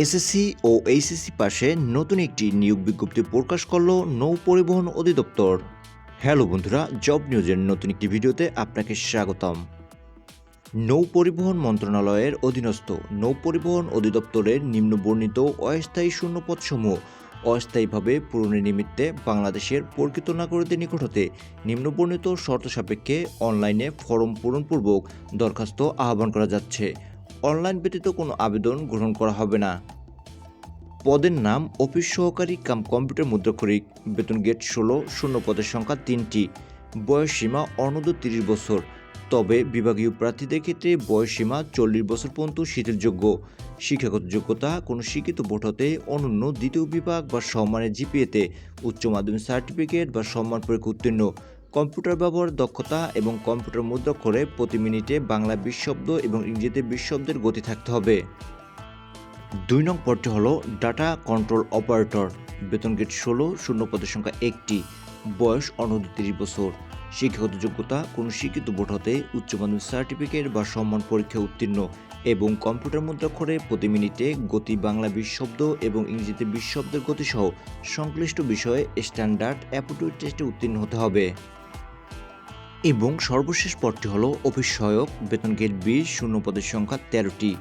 SSC ও HSC পাশে নতুন একটি নিয়োগ বিজ্ঞপ্তি প্রকাশ করল নৌ পরিবহন অধিদপ্তর। হ্যালো বন্ধুরা, জব নিউজের নতুন একটি ভিডিওতে আপনাকে স্বাগতম। নৌ পরিবহন মন্ত্রণালয়ের অধীনস্থ নৌ পরিবহন অধিদপ্তরের নিম্নবর্ণিত অস্থায়ী শূন্যপদসমূহ অস্থায়ীভাবে পূরণের নিমিত্তে বাংলাদেশের প্রকৃত নাগরিকদের নিকট হতে নিম্নবর্ণিত শর্ত সাপেক্ষে অনলাইনে ফর্ম পূরণপূর্বক দরখাস্ত আহ্বান করা যাচ্ছে। অনলাইন ব্যতীত কোনো আবেদন গ্রহণ করা হবে না। পদের নাম, অফিস সহকারী, কাম কম্পিউটার মুদ্রাক্ষরিক, বেতন গেট ষোলো, শূন্য পদের সংখ্যা তিনটি। বয়স সীমা অনূর্ধ্ব তিরিশ বছর। তবে বিভাগীয় প্রার্থীদের ক্ষেত্রে বয়স সীমা চল্লিশ বছর পর্যন্ত শিথিলযোগ্য শিক্ষাগত যোগ্যতা, কোনো শিক্ষিত হতে অনন্য দ্বিতীয় বিভাগ বা সম্মানের জিপিএতে উচ্চ মাধ্যমিক সার্টিফিকেট বা সম্মান পরীক্ষা উত্তীর্ণ। কম্পিউটার ব্যবহার, দক্ষতা এবং কম্পিউটার মুদ্রাক্ষরে প্রতি মিনিটে বাংলা বিশ শব্দ এবং ইংরেজিতে বিশ শব্দের গতি থাকতে হবে। দুই নং হলো ডাটা কন্ট্রোল অপারেটর। বেতন গেট ষোলো, শূন্য পদের সংখ্যা একটি। বয়স অনূর্ধ্ব তিরিশ বছর। শিক্ষাগত যোগ্যতা, কোনো শিক্ষিত বোর্ড হতে উচ্চ মাধ্যমিক সার্টিফিকেট বা সম্মান পরীক্ষা উত্তীর্ণ এবং কম্পিউটার মুদ্রাক্ষরে প্রতি মিনিটে গতি বাংলা বিশ শব্দ এবং ইংরেজিতে বিশ শব্দের গতিসহ সংশ্লিষ্ট বিষয়ে স্ট্যান্ডার্ড অ্যাপটিউড টেস্টে উত্তীর্ণ হতে হবে। এবং সর্বশেষ পদটি হলো অফিস সহায়ক বেতন গেট বিশ শূন্য পদের সংখ্যা তেরোটি।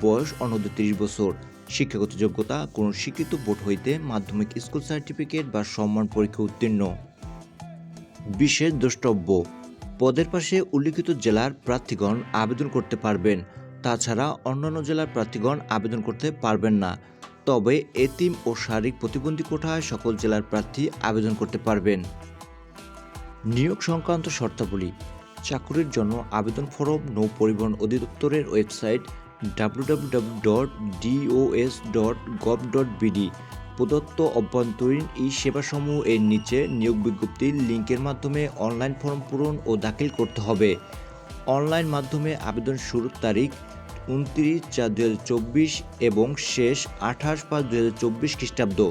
বয়স অনূর্ধ্ব তিরিশ বছর। শিক্ষাগত যোগ্যতা, কোনো শিক্ষিত বোর্ড হইতে মাধ্যমিক স্কুল সার্টিফিকেট বা সম্মান পরীক্ষা উত্তীর্ণ। বিশেষ দ্রষ্টব্য, পদের পাশে উল্লিখিত জেলার প্রার্থীগণ আবেদন করতে পারবেন। তাছাড়া অন্যান্য জেলার প্রার্থীগণ আবেদন করতে পারবেন না। তবে এতিম ও শারীরিক প্রতিবন্ধী কোঠায় সকল জেলার প্রার্থী আবেদন করতে পারবেন। নিয়োগ সংক্রান্ত শর্তাবলী। চাকুরির জন্য আবেদন ফরম নৌ পরিবহন অধিদপ্তরের ওয়েবসাইট www.dos.gov.bd প্রদত্ত অভ্যন্তরীণ এই সেবাসমূহ এর নিচে নিয়োগ বিজ্ঞপ্তির লিঙ্কের মাধ্যমে অনলাইন ফর্ম পূরণ ও দাখিল করতে হবে। অনলাইন মাধ্যমে আবেদন শুরুর তারিখ উনত্রিশ চার দু এবং শেষ আঠাশ পাঁচ দু খ্রিস্টাব্দ।